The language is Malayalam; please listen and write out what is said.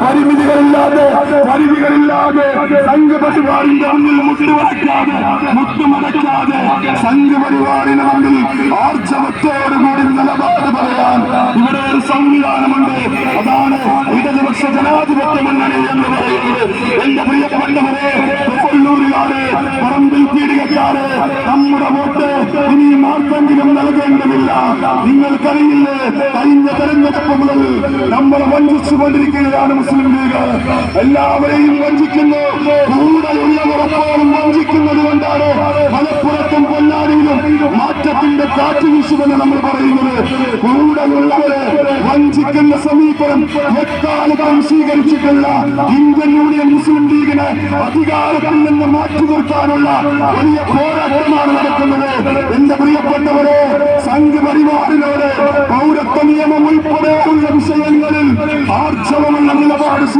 പരിമിതികളില്ലാതെ പരിമിതികളില്ലാതെ സംഘപരിവാറിന്റെ മുന്നിൽ മുട്ടുമടക്കാതെ മുട്ടുമടക്കാതെ സംഘപരിവാറിന് മുന്നിൽ ആർജവത്തോടുകൂടി നിലപാട് പറയാൻ ഇവിടെ ഒരു സംവിധാനമുണ്ട്. അതാണ് ഇടതുപക്ഷ ജനാധിപത്യ മുന്നണി എന്ന് പറയുന്നത്. എന്റെ പ്രിയപ്പെട്ടവരെ കൊല്ലൂരുകാരെ പറമ്പിൽ പീഡികക്കാരെ നമ്മുടെ വോട്ട് ഇനിയും ആർക്കെങ്കിലും നൽകേണ്ടതില്ല. നിങ്ങൾക്കറിയില്ലേ മുതൽ നമ്മളെ വഞ്ചിച്ചുകൊണ്ടിരിക്കുകയാണ് മുസ്ലിം ലീഗ്. എല്ലാവരെയും വഞ്ചിക്കുന്നു. കൂടെയുള്ളവരപ്പോഴും വഞ്ചിക്കുന്നത് കൊണ്ടാണ് മലപ്പുറത്തും പൊന്നാനിയിലും മാറ്റത്തിന്റെ കാറ്റ് വീശുമെന്ന് നമ്മൾ പറയുന്നത്. കൂടെയുള്ളവരെ വഞ്ചിക്കുന്ന സമീപനം എക്കാലത്തും സ്വീകരിച്ചിട്ടുള്ള ഇന്ത്യൻ യൂണിയൻ മുസ്ലിം ലീഗിനെ അധികാരത്തിൽ നിന്ന് മാറ്റി നിർത്താനുള്ള വലിയ പോരാട്ടമാണ് നടക്കുന്നത്. എന്റെ പ്രിയപ്പെട്ടവരെ സംഘപരിവാറിനോട് പൗരത്വ നിയമം ഉൾപ്പെടെയുള്ള വിഷയങ്ങളിൽ നിലപാട്